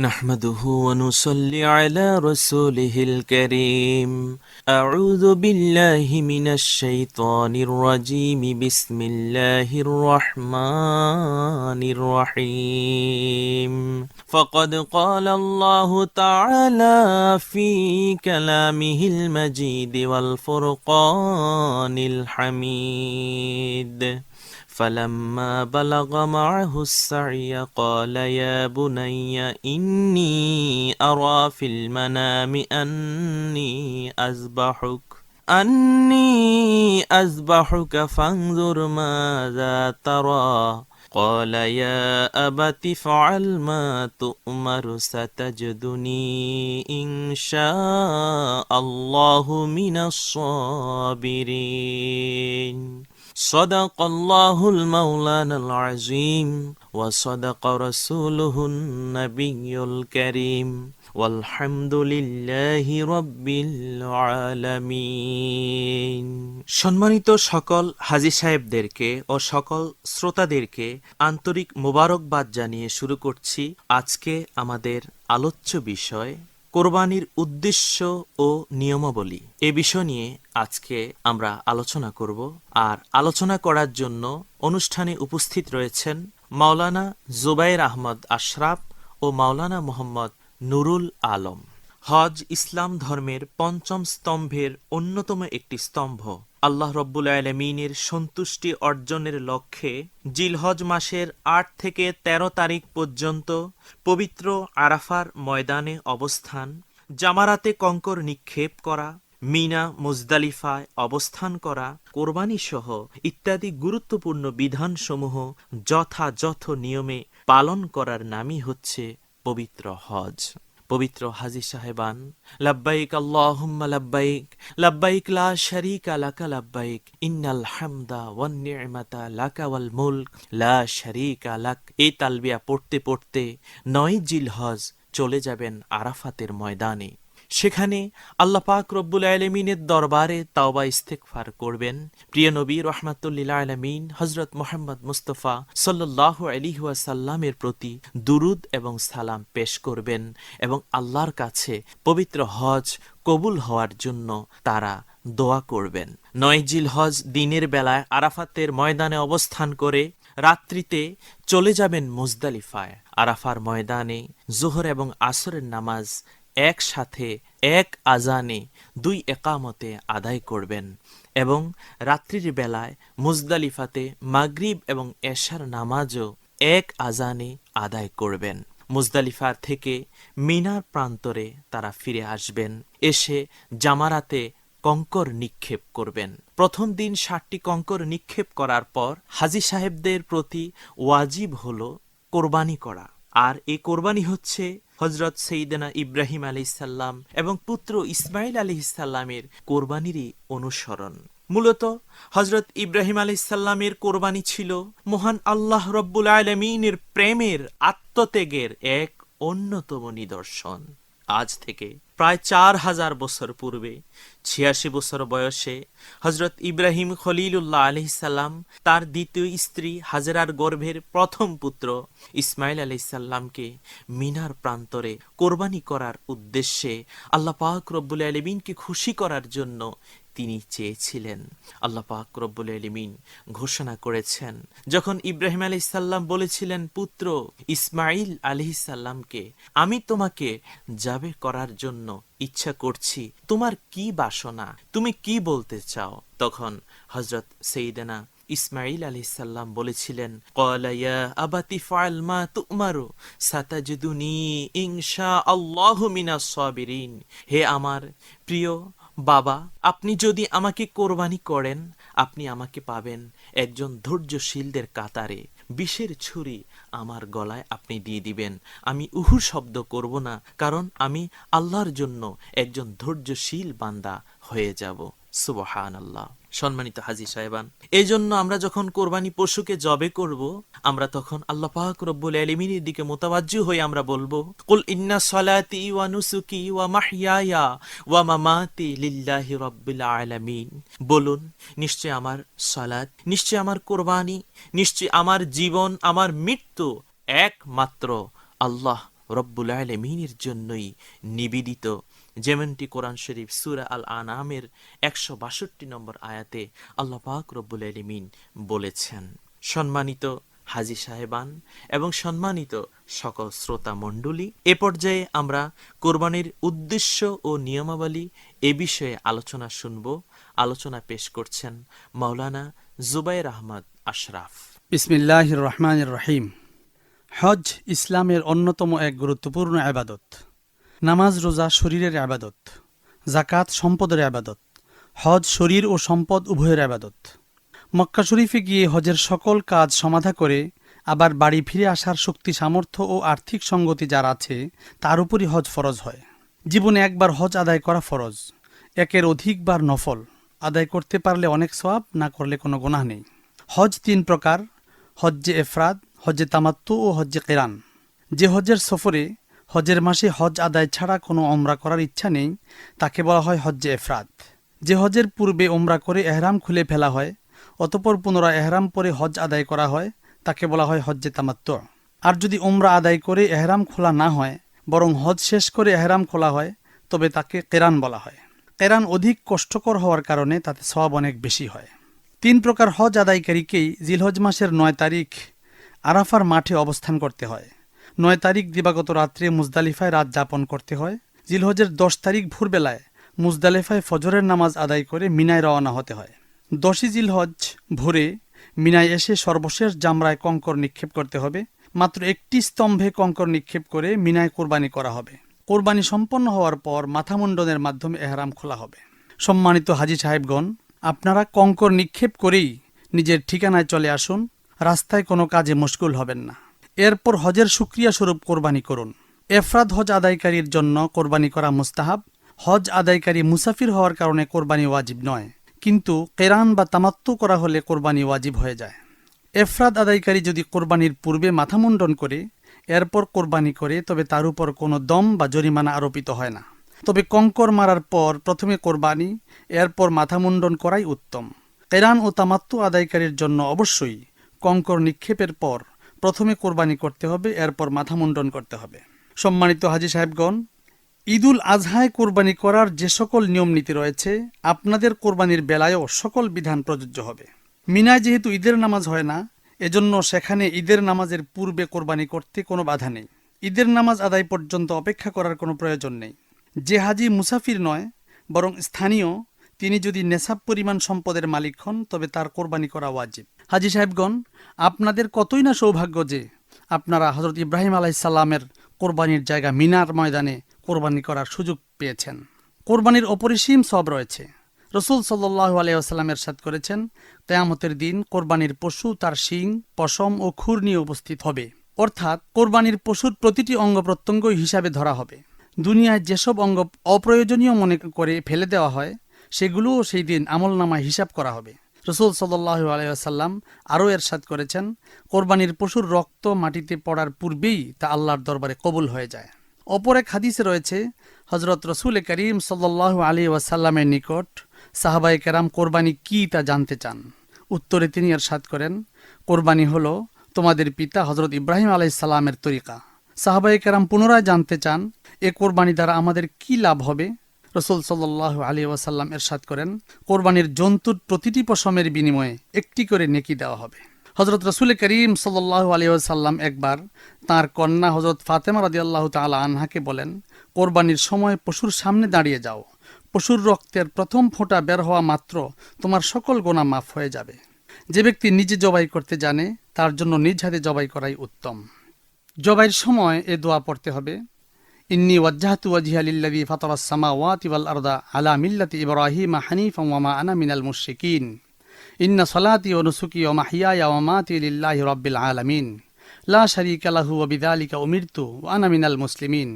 نحمده ونصلي على رسوله الكريم أعوذ بالله من الشيطان الرجيم بسم الله الرحمن الرحيم فقد قال الله تعالى في كلامه المجيد والفرقان الحميد فلما بلغ معه السعي قال يا بني إني أرى في المنام أني أذبحك أني أذبحك فانظر ماذا ترى قال يا أبت افعل ما تؤمر ستجدني إن شاء الله من الصابرين صدق الله المولانا العظيم وصدق رسوله النبي الكريم والحمد لله رب العالمين সম্মানিত সকল হাজি সাহেবদেরকে ও সকল শ্রোতাদেরকে আন্তরিক মোবারকবাদ জানিয়ে শুরু করছি আজকে আমাদের আলোচ্য বিষয় কোরবানির উদ্দেশ্য ও নিয়মাবলী এ বিষয় নিয়ে আজকে আমরা আলোচনা করব আর আলোচনা করার জন্য অনুষ্ঠানে উপস্থিত রয়েছেন মাওলানা জুবাইর আহমদ আশরাফ ও মাওলানা মোহাম্মদ নুরুল আলম। হজ ইসলাম ধর্মের পঞ্চম স্তম্ভের অন্যতম একটি স্তম্ভ। আল্লাহ রব্বুল আলমিনের সন্তুষ্টি অর্জনের লক্ষ্যে জিলহজ মাসের আট থেকে ১৩ তারিখ পর্যন্ত পবিত্র আরাফার ময়দানে অবস্থান, জামারাতে কঙ্কর নিক্ষেপ করা, মিনা, মুজদালিফায় অবস্থান করা কোরবানি সহ ইত্যাদি গুরুত্বপূর্ণ বিধানসমূহ যথাযথ নিয়মে পালন করার নামই হচ্ছে পবিত্র হজ। পবিত্র হাজি সাহেবান, লাব্বাইক আল্লাহুম্মা লাব্বাইক লাব্বাইক লা শারীকা লাকা লাব্বাইক, ইন্নাল হামদা ওয়ান নি'মাতা লাকা ওয়াল মুলক, লা শারীকা লাক। এই তালবিয়া পড়তে পড়তে নয় জিলহজ চলে যাবেন আরাফাতের ময়দানে। সেখানে আল্লাহ পাক রব্বুল আলমিনের দরবারে তাওবা ইস্তেকফার করবেন। প্রিয় নবী, রহমাতুল্লিল আলমিন হজরত মোহাম্মদ মুস্তফা সাল্লাহ আলিহাসাল্লামের প্রতি দুরুদ এবং সালাম পেশ করবেন এবং আল্লাহর কাছে পবিত্র হজ কবুল হওয়ার জন্য তারা দোয়া করবেন। নয়জিল হজ দিনের বেলায় আরাফাতের ময়দানে অবস্থান করে রাত্রিতে চলে যাবেন মুজদালিফায়। আরাফার ময়দানে জোহর এবং আসরের নামাজ একসাথে এক আজানে দুই একামতে আদায় করবেন এবং রাত্রির বেলায় মুজদালিফাতে মাগরিব এবং এশার নামাজও এক আজানে আদায় করবেন। মুজদালিফার থেকে মিনার প্রান্তরে তারা ফিরে আসবেন। এসে জামারাতে কঙ্কর নিক্ষেপ করবেন। প্রথম দিন ষাটটি কঙ্কর নিক্ষেপ করার পর হাজি সাহেবদের প্রতি ওয়াজিব হল কোরবানি করা। আর এই কোরবানি হচ্ছে হজরত সঈদনা ইব্রাহিম আলি ইসাল্লাম এবং পুত্র ইসমাইল আলি ইসাল্লামের কোরবানিরই অনুসরণ। মূলত হজরত ইব্রাহিম আলি ইসাল্লামের কোরবানি ছিল মহান আল্লাহ রব্বুল আলমিনের প্রেমের আত্মত্যাগের এক অন্যতম নিদর্শন। আজ থেকে প্রায় চার হাজার বছর পূর্বে ছিয়াশি বছর বয়সে হজরত ইব্রাহিম খলিলুল্লাহ আলহিসাল্লাম তার দ্বিতীয় স্ত্রী হাজরার গর্ভের প্রথম পুত্র ইসমাইল আলহিসাল্লামকে মিনার প্রান্তরে কোরবানি করার উদ্দেশ্যে আল্লাহ পাক রব্বুল আলমিনকে খুশি করার জন্য তিনি চেয়েছিলেন। আল্লাহ পাক রব্বুল আলমিন ঘোষণা করেছেন, যখন ইব্রাহিম আলি সাল্লাম বলেছিলেন, পুত্র ইসমাইল আলি সাল্লামকে আমি তোমাকে যাবে করার জন্য ইচ্ছা করছি। তোমার কি বাসনা? তুমি কি বলতে চাও? তখন হজরত সেইদানা ইসমাইল আলি সাল্লাম বলেছিলেন কলাইয়া আবাতি ফাল মা তুমারু সাতাজুদুনি ইনশা আল্লাহ মিনা সাবিরিন। হে আমার প্রিয় বাবা, আপনি যদি আমাকে কোরবানি করেন, আপনি আমাকে পাবেন একজন ধৈর্যশীলদের কাতারে। বিষের ছুরি আমার গলায় আপনি দিয়ে দিবেন। আমি উহু শব্দ করব না, কারণ আমি আল্লাহর জন্য একজন ধৈর্যশীল বান্দা হয়ে যাব। সুবহান আল্লাহ সম্মানিত হাজি সাহেবান এই জন্য আমরা যখন কোরবানি পশুকে জবে করব, আমরা তখন আল্লাহ পাক রব্বুল আলমিনের দিকে মোতাবাজ্জু হয়ে আমরা বলব, কুল ইন্না সলাতি ওয়া নুসুকি ওয়া মাহইয়ায়া ওয়া মামাতি লিল্লাহি রব্বিল আলামিন। বলুন, নিশ্চয় আমার সালাত, নিশ্চয় আমার কোরবানি, নিশ্চয় আমার জীবন, আমার মৃত্যু একমাত্র আল্লাহ রব্বুল আলমিনের জন্যই নিবেদিত। যেমনটি কোরআন শরীফ সুরা আল আনামের একশো বাষট্টি নম্বর আয়াতে আল্লাহ পাক রব্বুল আলমিন বলেছেন। সম্মানিত হাজি সাহেবান এবং সম্মানিত সকল শ্রোতা মণ্ডলী, এ পর্যায়ে আমরা কোরবানির উদ্দেশ্য ও নিয়মাবলী এ বিষয়ে আলোচনা শুনব। আলোচনা পেশ করছেন মাওলানা জুবাইর আহমদ আশরাফ। বিসমিল্লাহ রহমান রহিম। হজ ইসলামের অন্যতম এক গুরুত্বপূর্ণ আবাদত নামাজ, রোজা শরীরের আবাদত জাকাত সম্পদের আবাদত, হজ শরীর ও সম্পদ উভয়ের আবাদত। মক্কা শরীফে গিয়ে হজের সকল কাজ সমাধা করে আবার বাড়ি ফিরে আসার শক্তি, সামর্থ্য ও আর্থিক সঙ্গতি যার আছে, তার উপরই হজ ফরজ হয়। জীবনে একবার হজ আদায় করা ফরজ, একের অধিকবার নফল। আদায় করতে পারলে অনেক সওয়াব, না করলে কোনো গোনাহ নেই। হজ তিন প্রকার, হজ্জে এফরাদ, হজ্জে তামাত্তু ও হজ্জে কেরান। যে হজ্জের সফরে হজের মাসে হজ আদায় ছাড়া কোনো ওমরা করার ইচ্ছা নেই, তাকে বলা হয় হজ্জে এফরাত। যে হজের পূর্বে ওমরা করে এহরাম খুলে ফেলা হয়, অতপর পুনরায় এহরাম পরে হজ আদায় করা হয়, তাকে বলা হয় হজ্জে তামাত্তু। আর যদি ওমরা আদায় করে এহরাম খোলা না হয়, বরং হজ শেষ করে এহরাম খোলা হয়, তবে তাকে কেরান বলা হয়। কেরান অধিক কষ্টকর হওয়ার কারণে তাতে সওয়াব অনেক বেশি হয়। তিন প্রকার হজ আদায়কারীকেই জিলহজ মাসের নয় তারিখ আরাফার মাঠে অবস্থান করতে হয়। নয় তারিখ দিবাগত রাত্রে মুজদালিফায় রাত যাপন করতে হয়। জিলহজের দশ তারিখ ভোরবেলায় মুজদালিফায় ফজরের নামাজ আদায় করে মিনায় রওনা হতে হয়। দশই জিলহজ ভোরে মিনায় এসে সর্বশেষ জামরায় কঙ্কর নিক্ষেপ করতে হবে। মাত্র একটি স্তম্ভে কঙ্কর নিক্ষেপ করে মিনায় কোরবানি করা হবে। কোরবানি সম্পন্ন হওয়ার পর মাথা মুন্ডনের মাধ্যমে এহরাম খোলা হবে। সম্মানিত হাজি সাহেবগণ, আপনারা কঙ্কর নিক্ষেপ করেই নিজের ঠিকানায় চলে আসুন। রাস্তায় কোনো কাজে মুশকুল হবেন না। এরপর হজের সুক্রিয়া স্বরূপ কোরবানি করুন। এফরাদ হজ আদায়কারীর জন্য কোরবানি করা মুস্তাহাব, হজ আদায়কারী মুসাফির হওয়ার কারণে কোরবানি ওয়াজিব নয়, কিন্তু কেরান বা তামাত্তু করা হলে কোরবানি ওয়াজিব হয়ে যায়। এফরাদ আদায়কারী যদি কোরবানির পূর্বে মাথা মুন্ডন করে, এরপর কোরবানি করে, তবে তার উপর কোনো দম বা জরিমানা আরোপিত হয় না। তবে কঙ্কর মারার পর প্রথমে কোরবানি, এরপর মাথা মুন্ডন করাই উত্তম। কেরান ও তামাত্তু আদায়কারীর জন্য অবশ্যই কঙ্কর নিক্ষেপের পর প্রথমে কোরবানি করতে হবে, এরপর মাথা মুন্ডন করতে হবে। সম্মানিত হাজি সাহেবগণ, ঈদুল আজহায় কোরবানি করার যে সকল নিয়ম নীতি রয়েছে, আপনাদের কোরবানির বেলায়ও সকল বিধান প্রযোজ্য হবে। মিনায় যেহেতু ঈদের নামাজ হয় না, এজন্য সেখানে ঈদের নামাজের পূর্বে কোরবানি করতে কোনো বাধা নেই। ঈদের নামাজ আদায় পর্যন্ত অপেক্ষা করার কোনো প্রয়োজন নেই। যে হাজি মুসাফির নয়, বরং স্থানীয়, তিনি যদি নেশাব পরিমাণ সম্পদের মালিক হন, তবে তার কোরবানি করা ওয়াজিব। হাজি সাহেবগণ, আপনাদের কতই না সৌভাগ্য যে আপনারা হজরত ইব্রাহিম আলাইসাল্লামের কোরবানির জায়গা মিনার ময়দানে কোরবানি করার সুযোগ পেয়েছেন। কোরবানির অপরিসীম সব রয়েছে। রসুল সাল্লাহ আলাইসাল্লামের সাথ করেছেন, কেয়ামতের দিন কোরবানির পশু তার শিং, পশম ও খুর নিয়ে উপস্থিত হবে। অর্থাৎ কোরবানির পশুর প্রতিটি অঙ্গ প্রত্যঙ্গ হিসাবে ধরা হবে। দুনিয়ায় যেসব অঙ্গ অপ্রয়োজনীয় মনে করে ফেলে দেওয়া হয়, সেগুলোও সেই দিন আমলনামায় হিসাব করা হবে। রসুল সাল্লাহ আলাইসাল্লাম আরও এরশাদ করেছেন, কোরবানির পশুর রক্ত মাটিতে পড়ার পূর্বেই তা আল্লাহর দরবারে কবুল হয়ে যায়। অপর এক হাদিসে রয়েছে হজরত রসুল করিম সাল্লাহ আলী ওয়াসাল্লামের নিকট সাহাবাই কেরাম কোরবানি কি তা জানতে চান। উত্তরে তিনি এরশাদ করেন, কোরবানি হলো তোমাদের পিতা হজরত ইব্রাহিম আলাইসাল্লামের তরিকা। সাহাবাই কেরাম পুনরায় জানতে চান, এ কোরবানি দ্বারা আমাদের কি লাভ হবে? রসুল সাল্লাহ আলী ওয়াসাল্লাম এরশাদ করেন, কোরবানির জন্তুর প্রতিটি পশমের বিনিময়ে একটি করে নেকি দেওয়া হবে। হজরত রসুল করিম সাল্লাহ আলী ওয়াসাল্লাম একবার তার কন্যা হজরত ফাতেমা রাজি আল্লাহ তালা আনহাকে বলেন, কোরবানির সময় পশুর সামনে দাঁড়িয়ে যাও। পশুর রক্তের প্রথম ফোঁটা বের হওয়া মাত্র তোমার সকল গোনা মাফ হয়ে যাবে। যে ব্যক্তি নিজে জবাই করতে জানে, তার জন্য নিজ হাতে জবাই করাই উত্তম। জবাইয়ের সময় এ দোয়া পড়তে হবে। ইন্নি ওয়াজ্জাহাতু ওয়াজহিয়া লিল্লাযী ফাতারাস সামাওয়াতি ওয়াল আরদা আলা মিল্লাতি ইব্রাহিমা হানিফাম ওয়া মা আনা মিনাল মুশরিকিন। ইন্না সালাতি ওয়া নুসুকি ওয়া মাহইয়ায়া ওয়া মামাতি লিল্লাহি রাব্বিল আলামিন। লা শারীকা লাহু ওয়া বিযালিকা উমিরতু ওয়া আনা মিনাল মুসলিমিন।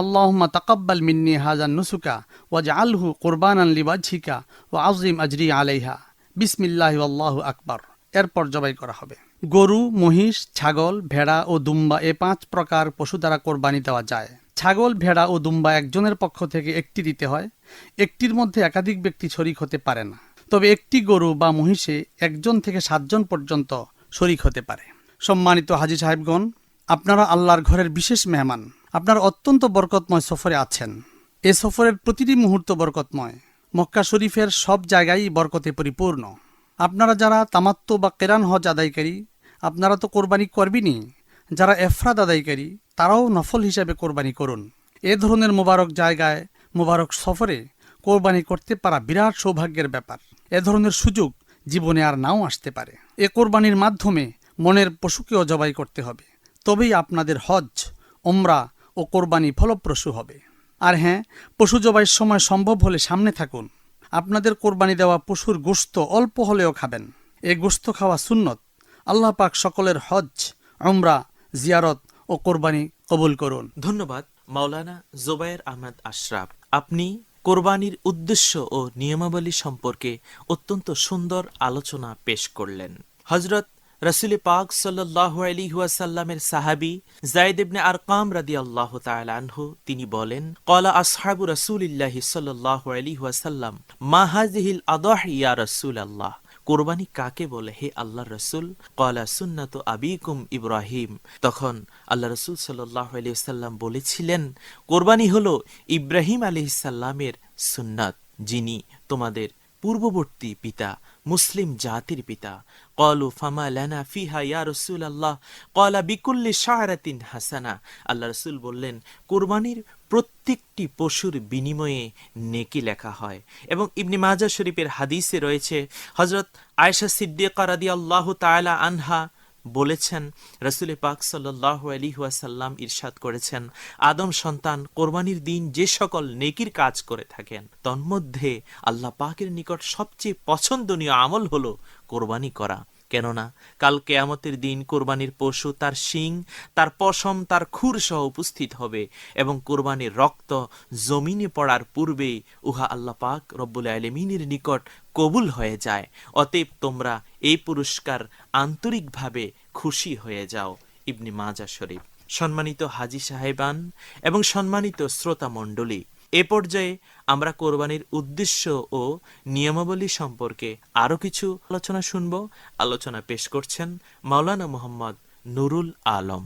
আল্লাহুম্মা তাকাব্বাল মিন্নি হাযান নুসুকা ওয়াজআলহু কুরবানান লিওয়াজহিকা ওয়া আযিম আজরি আলাইহা। বিসমিল্লাহি ওয়াল্লাহু আকবার। এরপর জবাই করা হবে। গরু, মহিষ, ছাগল, ভেড়া ও দুম্বা এ পাঁচ প্রকার পশু দ্বারা কোরবানি দেওয়া যায়। ছাগল, ভেড়া ও দুম্বা একজনের পক্ষ থেকে একটি দিতে হয়। একটির মধ্যে একাধিক ব্যক্তি শরিক হতে পারে না। তবে একটি গরু বা মহিষে একজন থেকে সাতজন পর্যন্ত শরিক হতে পারে। সম্মানিত হাজি সাহেবগণ, আপনারা আল্লাহর ঘরের বিশেষ মেহমান। আপনারা অত্যন্ত বরকতময় সফরে আছেন। এ সফরের প্রতিটি মুহূর্ত বরকতময়। মক্কা শরীফের সব জায়গায় বরকতে পরিপূর্ণ। আপনারা যারা তামাত্ম বা কেরান হজ আদায়কারী আপনারা তো কোরবানি করবেনই যারা এফরাদ আদায়কারী, তারাও নফল হিসাবে কোরবানি করুন। এ ধরনের মোবারক জায়গায়, মোবারক সফরে কোরবানি করতে পারা বিরাট সৌভাগ্যের ব্যাপার। এ ধরনের সুযোগ জীবনে আর নাও আসতে পারে। এ কোরবানির মাধ্যমে মনের পশুকেও জবাই করতে হবে। তবেই আপনাদের হজ ওমরা ও কোরবানি ফলপ্রসূ হবে। আর হ্যাঁ পশু জবাইয়ের সময় সম্ভব হলে সামনে থাকুন। আপনাদের কোরবানি দেওয়া পশুর গোস্ত অল্প হলেও খাবেন। এ গোস্ত খাওয়া সুন্নত। আল্লাহ পাক সকলের হজ ওমরা জিয়ারত ও কোরবানি কবুল করুন। ধন্যবাদ, মাওলানা জোবায়ের আহমদ আশরাফ। আপনি কোরবানির উদ্দেশ্য ও নিয়মাবলী সম্পর্কে অত্যন্ত সুন্দর আলোচনা পেশ করলেন। হজরত রসুল পাক সাল্লাহ আলী ওয়াসাল্লামের সাহাবি জায়দ ইবনে আরকাম রাদি আল্লাহ আনহু, তিনি বলেন কলা আসহাবু রসুলিল্লাহি সাল্লাহ আলী ওয়াসাল্লাম মাহাজিহিল আদহ ইয়া রসুল আল্লাহ কোরবানি কাকে বলে? হে আল্লাহ রসুল কলা সুন্নাত আবিকুম ইব্রাহিম। তখন আল্লাহ রসুল সাল্লাম বলেছিলেন, কোরবানি হলো ইব্রাহিম আলহিসাল্লামের সুন্নাত, যিনি তোমাদের পূর্ববর্তী পিতা, মুসলিম জাতির পিতা। কলু ফামা লানা ফিহা ইয়া রসুল আল্লাহ কলা বিকুল্লি শাহরাতিন হাসানা। আল্লাহ রসুল বললেন, কোরবানির প্রত্যেকটি পশুর বিনিময়ে নেকি লেখা হয় এবং ইবনি মাজা শরীফের হাদিসে রয়েছে হজরত আয়সা সিদ্দিকা রাদি আল্লাহ তালা আনহা বলেছেন রসুল পাক সাল্লাহ আলী ওয়াসাল্লাম ইরশাদ করেছেন, আদম সন্তান কোরবানির দিন যে সকল নেকির কাজ করে থাকেন, তন্মধ্যে আল্লাহ পাকের নিকট সবচেয়ে পছন্দনীয় আমল হলো কোরবানি করা। কেননা কাল কেয়ামতের দিন কোরবানির পশু তার শিং, তার পশম, তার খুর সহ উপস্থিত হবে এবং কোরবানির রক্ত জমিনে পড়ার পূর্বেই উহা আল্লাহ পাক রব্বুল আলমিনের নিকট কবুল হয়ে যায়। অতএব তোমরা এই পুরস্কার আন্তরিকভাবে খুশি হয়ে যাও। ইবনি মাজা শরীফ। সম্মানিত হাজি সাহেবান এবং সম্মানিত শ্রোতা মণ্ডলী এ পর্যায়ে আমরা কোরবানির উদ্দেশ্য ও নিয়মাবলী সম্পর্কে আরও কিছু আলোচনা শুনব। আলোচনা পেশ করছেন মাওলানা মোহাম্মদ নুরুল আলম।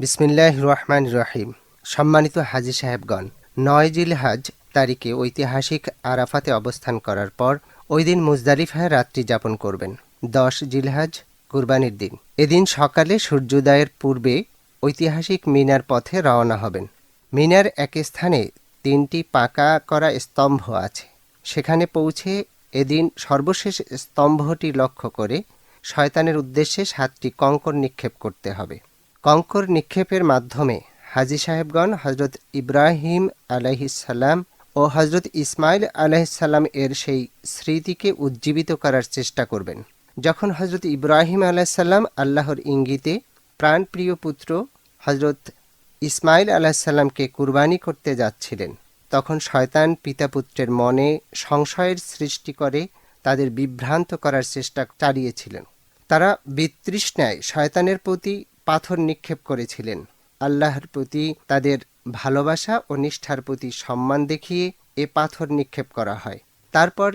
বিসমিল্লাহ রহমান রহিম। সম্মানিত হাজি সাহেবগণ, নয় জিলহাজ তারিখে ঐতিহাসিক আরাফাতে অবস্থান করার পর ওই দিন মুজদালিফায় রাত্রি যাপন করবেন। দশ জিলহাজ কুরবানির দিন। এদিন সকালে সূর্যোদয়ের পূর্বে ঐতিহাসিক মিনার পথে রওনা হবেন। মিনার এক স্থানে তিনটি পাকা করা স্তম্ভ আছে। সেখানে পৌঁছে এদিন সর্বশেষ স্তম্ভটি লক্ষ্য করে শয়তানের উদ্দেশ্যে সাতটি কঙ্কর নিক্ষেপ করতে হবে। কঙ্কর নিক্ষেপের মাধ্যমে হাজি সাহেবগণ হজরত ইব্রাহিম আলাইহিসাল্লাম ও হজরত ইসমাইল আলাইসাল্লাম এর সেই স্মৃতিকে উজ্জীবিত করার চেষ্টা করবেন। যখন হজরত ইব্রাহিম আলাইসাল্লাম আল্লাহর ইঙ্গিতে প্রাণপ্রিয় পুত্র হজরত ইসমাইল আলাহিসাল্লামকে কুরবানি করতে যাচ্ছিলেন, তখন শয়তান পিতাপুত্রের মনে সংশয়ের সৃষ্টি করে তাদের বিভ্রান্ত করার চেষ্টা চালিয়েছিলেন। তারা বিতৃষ্ণায় শয়তানের প্রতি পাথর নিক্ষেপ করেছিলেন। আল্লাহর প্রতি তাদের ভালোবাসা ও নিষ্ঠার প্রতি সম্মান দেখিয়ে এ পাথর নিক্ষেপ করা হয়। তারপর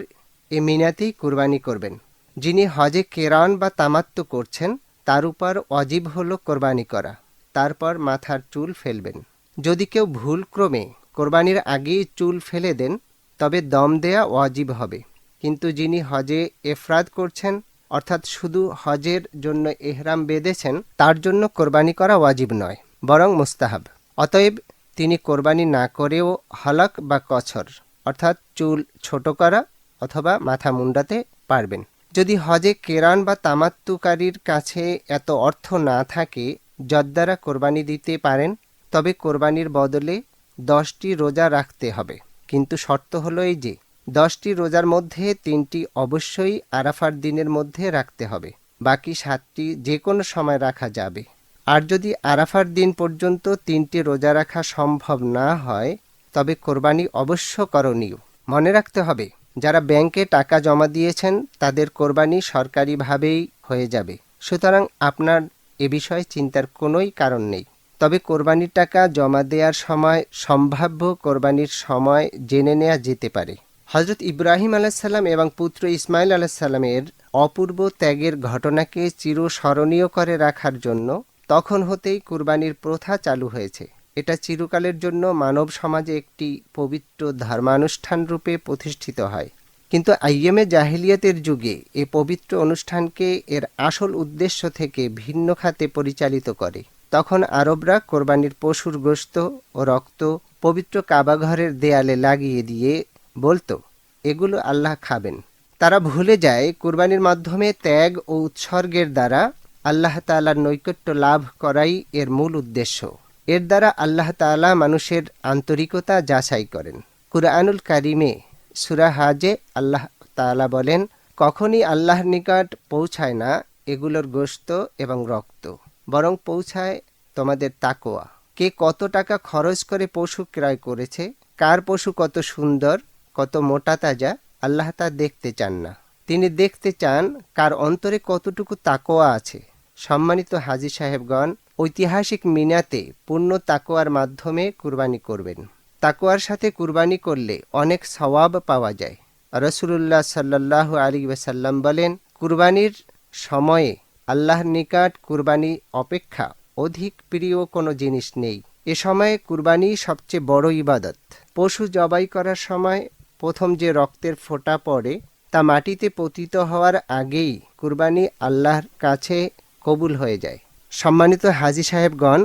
এ মিনাতেই কুরবানি করবেন। যিনি হজে কেরান বা তামাত্ম করছেন, তার উপর অজীব হল কোরবানি করা। তারপর মাথার চুল ফেলবেন। যদি কেউ ভুলক্রমে কোরবানির আগেই চুল ফেলে দেন, তবে দম দেয়া ওয়াজিব হবে। কিন্তু যিনি হজে এফরাদ করছেন, অর্থাৎ শুধু হজের জন্য এহরাম বেঁধেছেন, তার জন্য কোরবানি করা ওয়াজিব নয়, বরং মুস্তাহাব। অতএব তিনি কোরবানি না করেও হলক বা কছর, অর্থাৎ চুল ছোট করা অথবা মাথা মুন্ডাতে পারবেন। যদি হজে কেরান বা তামাত্তুকারীর কাছে এত অর্থ না থাকে যদ্বারা কোরবানি দিতে পারেন, তবে কোরবানির বদলে দশটি রোজা রাখতে হবে। কিন্তু শর্ত হলো এই যে, দশটি রোজার মধ্যে তিনটি অবশ্যই আরাফার দিনের মধ্যে রাখতে হবে। বাকি সাতটি যে কোনো সময় রাখা যাবে। আর যদি আরাফার দিন পর্যন্ত তিনটি রোজা রাখা সম্ভব না হয়, তবে কোরবানি অবশ্য করণীয়। মনে রাখতে হবে, যারা ব্যাংকে টাকা জমা দিয়েছেন, তাদের কোরবানি সরকারিভাবেই হয়ে যাবে। সুতরাং আপনার এ বিষয়ে চিন্তার কোনোই কারণ নেই। তবে কোরবানির টাকা জমা দেওয়ার সময়, সম্ভাব্য কোরবানির সময় জেনে নেওয়া যেতে পারে। হজরত ইব্রাহিম আলাহিসাল্লাম এবং পুত্র ইসমাইল আলাহিসাল্লামের অপূর্ব ত্যাগের ঘটনাকে চিরস্মরণীয় করে রাখার জন্য তখন হতেই কুরবানির প্রথা চালু হয়েছে। এটা চিরকালের জন্য মানব সমাজে একটি পবিত্র ধর্মানুষ্ঠান রূপে প্রতিষ্ঠিত হয়। কিন্তু আইএমএ জাহিলিয়াতের যুগে এ পবিত্র অনুষ্ঠানকে এর আসল উদ্দেশ্য থেকে ভিন্ন খাতে পরিচালিত করে। তখন আরবরা কোরবানির পশুর গোশত ও রক্ত পবিত্র কাবাঘরের দেয়ালে লাগিয়ে দিয়ে বলতো, এগুলো আল্লাহ খাবেন। তারা ভুলে যায় কোরবানির মাধ্যমে ত্যাগ ও উৎসর্গের দ্বারা আল্লাহ তাআলার নৈকট্য লাভ করাই এর মূল উদ্দেশ্য। এর দ্বারা আল্লাহ তাআলা মানুষের আন্তরিকতা যাচাই করেন। কুরআনুল কারিমে সুরা হাজে আল্লাহ তাআলা বলেন, কখনই আল্লাহর নিকট পৌঁছায় না এগুলোর গোশত এবং রক্ত, বরং পৌঁছায় তোমাদের তাকোয়া কে কত টাকা খরচ করে পশু ক্রয় করেছে, কার পশু কত সুন্দর, কত মোটা তাজা, আল্লাহ তা দেখতে চান না। তিনি দেখতে চান কার অন্তরে কতটুকু তাকোয়া আছে। সম্মানিত হাজি সাহেবগণ, ঐতিহাসিক মিনাতে পূর্ণ তাকোয়ার মাধ্যমে কুরবানি করবেন। তাকোয়ার সাথে কুরবানি করলে অনেক সওয়াব পাওয়া যায়। রসুল্লাহ সাল্লাহ আলী ওয়াসাল্লাম বলেন, কুরবানির সময়ে আল্লাহর নিকট কুরবানি অপেক্ষা অধিক প্রিয় কোনো জিনিস নেই। এ সময়ে কুরবানি সবচেয়ে বড় ইবাদত। পশু জবাই করার সময় প্রথম যে রক্তের ফোঁটা পড়ে, তা মাটিতে পতিত হওয়ার আগেই কুরবানি আল্লাহর কাছে কবুল হয়ে যায়। সম্মানিত হাজি সাহেবগণ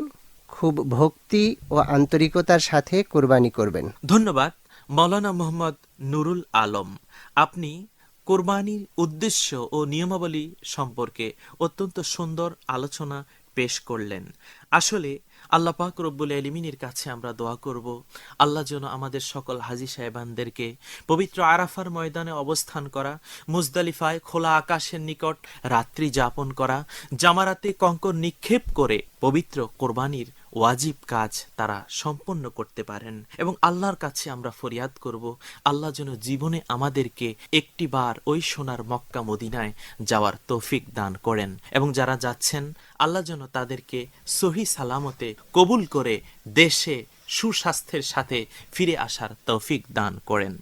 খুব ভক্তি ও আন্তরিকতার সাথে কুরবানি করবেন। ধন্যবাদ মৌলানা মোহাম্মদ নুরুল আলম। আপনি কোরবানির উদ্দেশ্য ও নিয়মাবলী সম্পর্কে অত্যন্ত সুন্দর আলোচনা পেশ করলেন। আসলে আল্লাহ পাক রব্বুল আলমিনের কাছে আমরা দোয়া করব, আল্লাহ যেন আমাদের সকল হাজি সাহেবানদেরকে পবিত্র আরাফার ময়দানে অবস্থান করা, মুজদালিফায় খোলা আকাশের নিকট রাত্রি যাপন করা, জামারাতে কঙ্কর নিক্ষেপ করে পবিত্র কোরবানির ওয়াজিব কাজ তারা সম্পন্ন করতে পারেন এবং আল্লাহর কাছে আমরা ফরিয়াদ করব। আল্লাহ যেন জীবনে আমাদেরকে একটি বার ওই সোনার মক্কা মদিনায় যাওয়ার তৌফিক দান করেন এবং যারা যাচ্ছেন, আল্লাহ যেন তাদেরকে সহি সালামতে কবুল করে দেশে সুস্বাস্থ্যের সাথে ফিরে আসার তৌফিক দান করেন।